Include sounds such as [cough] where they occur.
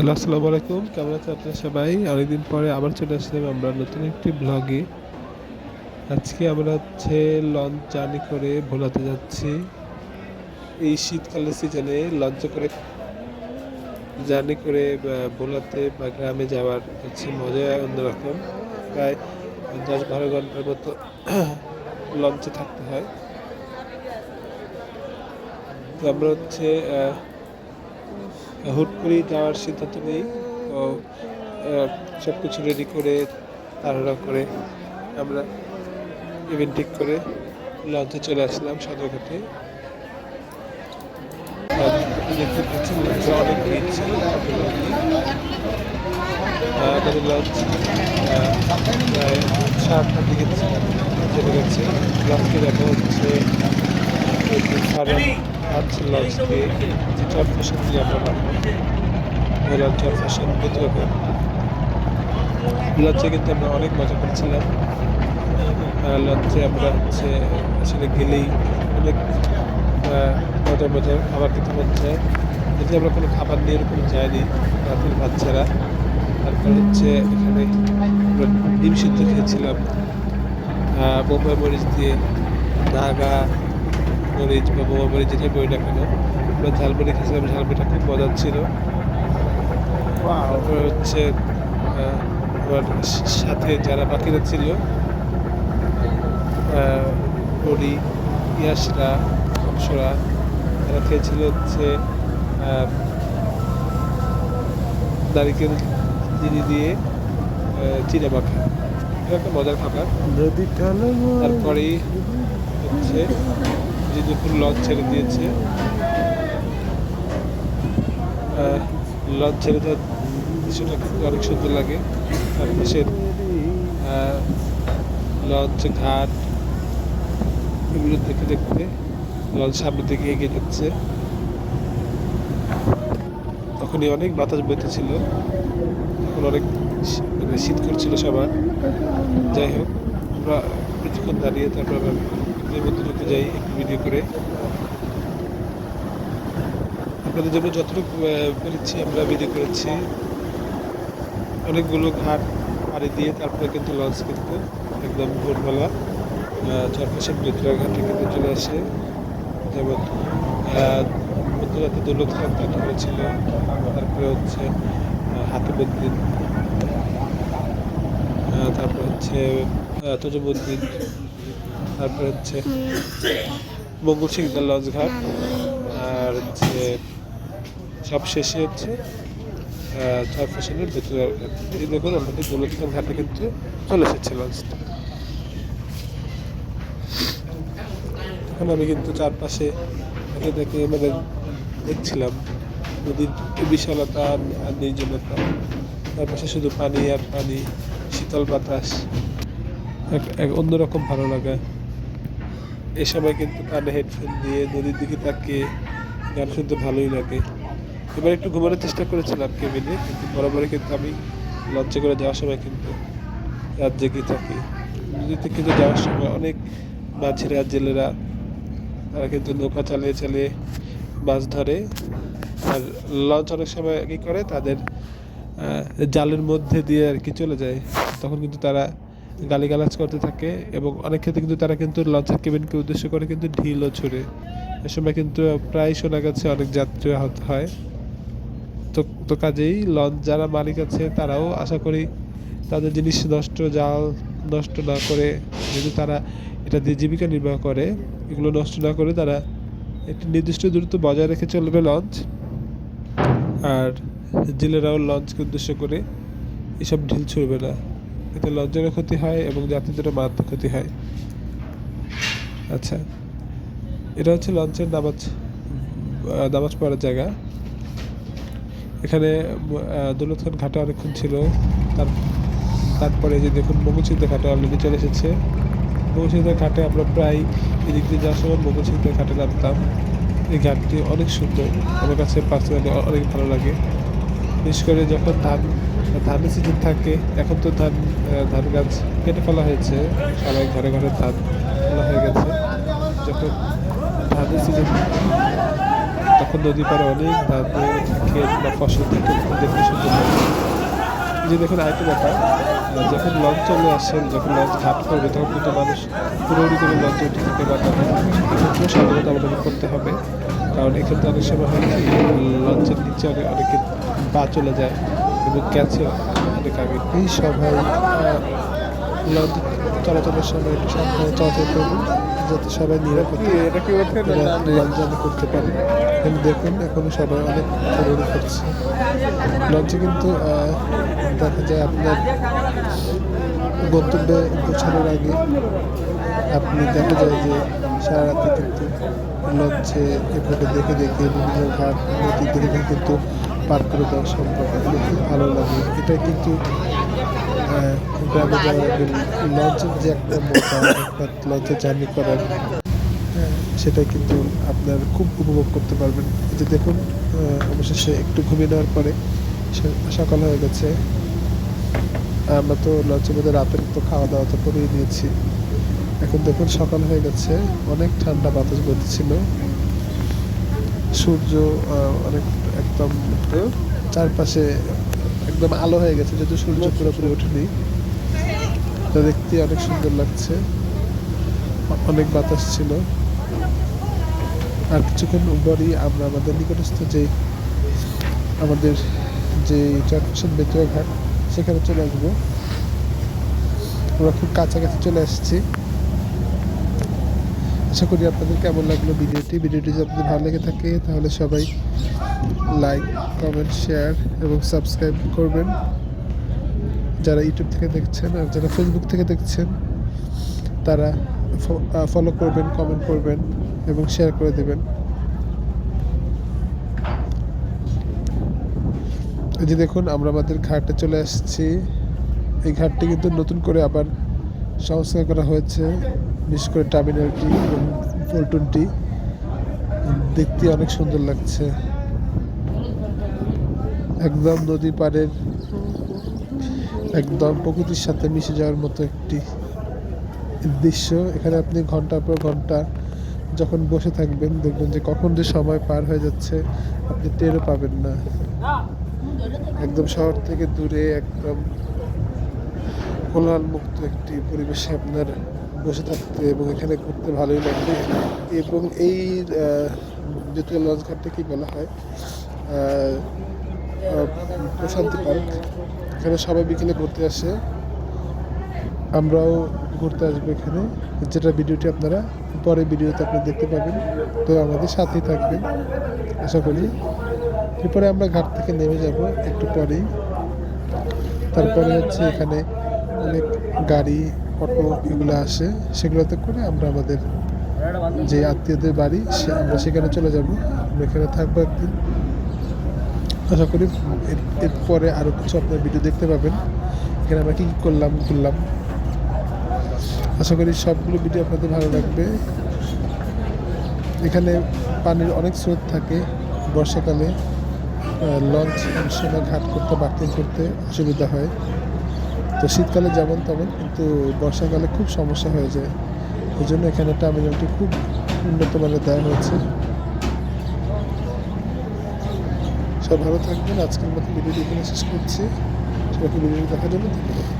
Hello, আসসালামু আলাইকুম। কেমন আছেন আপনারা সবাই? অনেকদিন পরে আবার চলে আসলাম আমরা নতুন একটি ব্লগে আজকে আমরা হচ্ছে লঞ্চ জার্নি করে ভোলাতে যাচ্ছি। এই শীতকালের সিজনে লঞ্চে করে জার্নি করে ভোলাতে বা গ্রামে যাওয়ার হচ্ছে মজা অন্যরকম। প্রায় দশ বারো ঘণ্টার মতো [clears throat] লঞ্চে থাকতে হয়। তো আমরা হচ্ছে হুট করেই যাওয়ার সিদ্ধান্ত নেই। তো সব কিছু রেডি করে, তাড়াহুড়া করে আমরা ইভেন্ট ঠিক করে লঞ্চে চলে আসলাম সদরঘাটে। দেখতে পাচ্ছি লঞ্চে লঞ্চ প্রায় সাতটার দিকে চলে গেছে। লঞ্চকে দেখা হচ্ছে যে চট ফ্যাশন দিয়ে আমরা ওরা চট ফ্যাশন লঞ্চে কিন্তু আমরা অনেক মজা করেছিলাম। লঞ্চে আমরা হচ্ছে আসলে গেলেই অনেক মজার মজার খাবার খেতে চায়। যদি আমরা কোনো খাবার নিয়ে এরকম যাইনি, রাতের বাচ্চারা তারপর হচ্ছে এখানে ডিম সিদ্ধ খেয়েছিলাম। বোম্বাই মরিচ দিয়ে, নাগা মরিচ বা বোমা মরিচ যেটাই বই না কেন আমরা ঝালমুড়ি খেয়েছিলাম ঝালমুড়িটা খুব মজার ছিল। তারপর হচ্ছে আমার সাথে যারা বাকিরা ছিল পরি ইয়াসরা অংশরা তারা খেয়েছিল হচ্ছে নারিকেল চিনি দিয়ে চিড়ে মাখা। এটা একটা মজার খাবার। তারপরেই হচ্ছে যে যখন লঞ্চ ছেড়ে দিয়েছে। লঞ্চ ছেড়ে দেওয়ার দৃশ্যটা অনেক সুন্দর লাগে। তার পাশের লঞ্চ ঘাট, এগুলো দেখতে দেখতে লঞ্চ সামনের দিকে এগিয়ে যাচ্ছে। তখনই অনেক বাতাস বইতেছিল তখন অনেক মানে শীত করছিল সবার। যাই হোক, আমরা কিছুক্ষণ দাঁড়িয়ে তারপর এর ঢুকে যাই একটু ভিডিও করে। আপনাদের জন্য যতটুকু পেরেছি আমরা ভিডিও করেছি। অনেকগুলো ঘাট পাড়ি দিয়ে তারপরে কিন্তু লঞ্চ কিন্তু একদম ভোরবেলা চরফেশন মৃত্যুরা ঘাটে কিন্তু চলে আসে। যেমন মধ্যরাতে দৌলত খান ঘাট করেছিল তারপরে হচ্ছে হাতিবুদ্দিন তারপর হচ্ছে আহ, তজুমুদ্দিন তারপর হচ্ছে সিংদার লঞ্চ ঘাট। আর হচ্ছে সব শেষে হচ্ছে চার ফ্যাশনের ভেতরে এই দেখুন, আমাদের দৌলত ঘাটে কিন্তু চলে এসেছে লঞ্চটা। এখন আমি কিন্তু চারপাশে দেখে দেখে মানে দেখছিলাম নদীর বিশালতা আর- নির্জনতা তার পাশে শুধু পানি আর পানি, শীতল বাতাস। এক অন্যরকম ভালো লাগা। এ সময় কিন্তু কানে হেডফোন দিয়ে নদীর দিকে তাকিয়ে গান শুনতে ভালোই লাগে। এবার একটু ঘুমানোর চেষ্টা করেছিলাম কেবিনে কিন্তু বরাবরই কিন্তু আমি লঞ্চে করে যাওয়ার সময় কিন্তু রাত জেগে থাকি। নদীতে কিন্তু যাওয়ার সময় অনেক মাঝিরা, জেলেরা, তারা কিন্তু নৌকা চালিয়ে চালিয়ে মাছ ধরে। আর লঞ্চ অনেক সময় কী করে? তাদের জালের মধ্যে দিয়ে আর কি চলে যায়। তখন কিন্তু তারা গালিগালাজ করতে থাকে এবং অনেক ক্ষেত্রে কিন্তু তারা কিন্তু লঞ্চের কেবিনকে উদ্দেশ্য করে কিন্তু ঢিলও ছুড়ে। এ সময় কিন্তু প্রায় শোনা গেছে অনেক যাত্রী আহত হয়। তো তো কাজেই লঞ্চ যারা মালিক আছে তারাও আশা করি তাদের জিনিস নষ্ট, জাল নষ্ট না করে যদি তারা এটা দিয়ে জীবিকা নির্বাহ করে, এগুলো নষ্ট না করে তারা একটি নির্দিষ্ট দূরত্ব বজায় রেখে চলবে লঞ্চ। আর জেলেরাও লঞ্চকে উদ্দেশ্য করে এসব ঢিল ছুড়বে না। এতে লঞ্চেরও ক্ষতি হয় এবং যাত্রীদেরও মারাত্মক ক্ষতি হয়। আচ্ছা এটা হচ্ছে লঞ্চের আহ, নামাজ পড়ার জায়গা। এখানে দৌলত খান ঘাটে অনেকক্ষণ ছিল। তার তারপরে যে দেখুন মগুচিন্তা ঘাটে অলরেডি চলে এসেছে। মগুচিন্তা ঘাটে আমরা প্রায় এদিক দিয়ে যাওয়ার সময় মগুচিন্তা ঘাটে নামতাম। এই ঘাটটি অনেক সুন্দর। আমার কাছে পার্সোনালি অনেক ভালো লাগে। বিশেষ করে যখন ধান ধানের সিজন থাকে, এখন তো ধান ধান গাছ কেটে ফেলা হয়েছে, সবাই ঘরে ঘরে ধান ফেলা হয়ে গেছে। যখন ধানের সিজন, তখন নদী পাড়ে অনেক ধানের ক্ষেত বা ফসল থাকে দেখতে সুন্দর যে দেখুন আরেকটা ব্যাপার যখন লঞ্চ চলে আসে, যখন লঞ্চ ঘাট করবে, তখন কিন্তু মানুষ পুরোপুরি করে লঞ্চে উঠে থাকে বা তাদের সাবধানতা অবলম্বন করতে হবে। কারণ এক্ষেত্রে অনেক সময় হয় লঞ্চের নিচে অনেক, অনেকে পা চলে যায়। ক্যাচে অনেক আগে। এই সবাই চলাচলের সময় একটু সাবধানে চলাচল করবেন যাতে সবাই নিরাপদে করতে পারে। এখানে দেখুন এখন সবাই অনেক দৌড়াদৌড়ি করছে। লঞ্চে কিন্তু দেখা যায় আপনার গন্তব্যে পৌঁছানোর আগে আপনি দেখা যায় যে সারা রাতে কিন্তু লঞ্চে এভাবে দেখে দেখে বিভিন্ন ঘাট নদী দেখে কিন্তু পার করে দেওয়া সম্ভব। এগুলো খুব ভালো লাগে। এটা কিন্তু গ্রামে যাওয়ার লঞ্চের যে একটা মজা, অর্থাৎ লঞ্চে জার্নি করার সেটা কিন্তু আপনার খুব উপভোগ করতে পারবেন। এই যে দেখুন অবশেষে একটু ঘুমিয়ে নেওয়ার পরে সকাল হয়ে গেছে, আমরা তো লঞ্চের মধ্যে রাতের তো খাওয়া দাওয়া তো করেই নিয়েছি। এখন দেখুন, সকাল হয়ে গেছে, অনেক ঠান্ডা বাতাস বইতেছিল। সূর্য অনেক একদম চারপাশে একদম আলো হয়ে গেছে, যদিও সূর্য পুরোপুরি ওঠেনি। তো দেখতে অনেক সুন্দর লাগছে। অনেক বাতাস ছিল। আর কিছুক্ষণ পরই আমরা আমাদের নিকটস্থ যে আমাদের যে ট্রান্সমিশন মেট্রো ঘাট, সেখানে চলে আসব। আমরা খুব কাছাকাছি চলে আসছি। আশা করি আপনাদের কেমন লাগল ভিডিওটি? ভিডিওটি যদি ভালো লেগে থাকে, তাহলে সবাই লাইক কমেন্ট শেয়ার এবং সাবস্ক্রাইব করবেন। যারা ইউটিউব থেকে দেখছেন আর যারা ফেসবুক থেকে দেখছেন, তারা ফলো করবেন কমেন্ট করবেন এবং শেয়ার করে দেবেন। যে দেখুন, আমরা আমাদের ঘাটে চলে আসছি। এই ঘাটটি কিন্তু নতুন করে আবার সংস্কার করা হয়েছে, বিশেষ করে টার্মিনালটি এবং পল্টনটি দেখতে অনেক সুন্দর লাগছে। একদম নদী পাড়ের, একদম প্রকৃতির সাথে মিশে যাওয়ার মতো একটি দৃশ্য। এখানে আপনি ঘণ্টার পর ঘণ্টা যখন বসে থাকবেন, দেখবেন যে কখন যে সময় পার হয়ে যাচ্ছে, আপনি টেরও পাবেন না। একদম শহর থেকে দূরে, একদম কোলাহল মুক্ত একটি পরিবেশে আপনার বসে থাকতে এবং এখানে ঘুরতে ভালোই লাগবে। এবং এই আহ, দ্বিতীয় লঞ্চ ঘাটটা কি বলা হয় প্রশান্তি পার্ক এখানে সবাই বিকেলে ঘুরতে আসে। আমরাও ঘুরতে আসব এখানে। যেটা ভিডিওটি আপনারা পরে ভিডিওতে আপনি দেখতে পাবেন। তো আমাদের সাথেই থাকবেন আশা করি। এরপরে আমরা ঘাট থেকে নেমে যাব একটু পরেই। তারপরে হচ্ছে এখানে অনেক গাড়ি, অটো এগুলো আসে, সেগুলোতে করে আমরা আমাদের যে আত্মীয়দের বাড়ি, সে আমরা সেখানে চলে যাব। আমরা এখানে থাকব একদিন। আশা করি এর- এরপরে আরও কিছু আপনার ভিডিও দেখতে পাবেন। এখানে আমরা কী কী করলাম, ঘুরলাম। আশা করি সবগুলো ভিডিও আপনাদের ভালো লাগবে। এখানে পানির অনেক স্রোত থাকে বর্ষাকালে। লঞ্চ সময় ঘাট করতে বাতিল করতে অসুবিধা হয়। তো শীতকালে যেমন তেমন, কিন্তু বর্ষাকালে খুব সমস্যা হয়ে যায়। এই জন্য এখানে টার্মিনালটি খুব উন্নত মানের দেওয়া হয়েছে। সব ভালো থাকবেন। আজকের মতো ভিডিওটি এখানে শেষ করছি। সবাইকে ভিডিওটি দেখার জন্য ধন্যবাদ।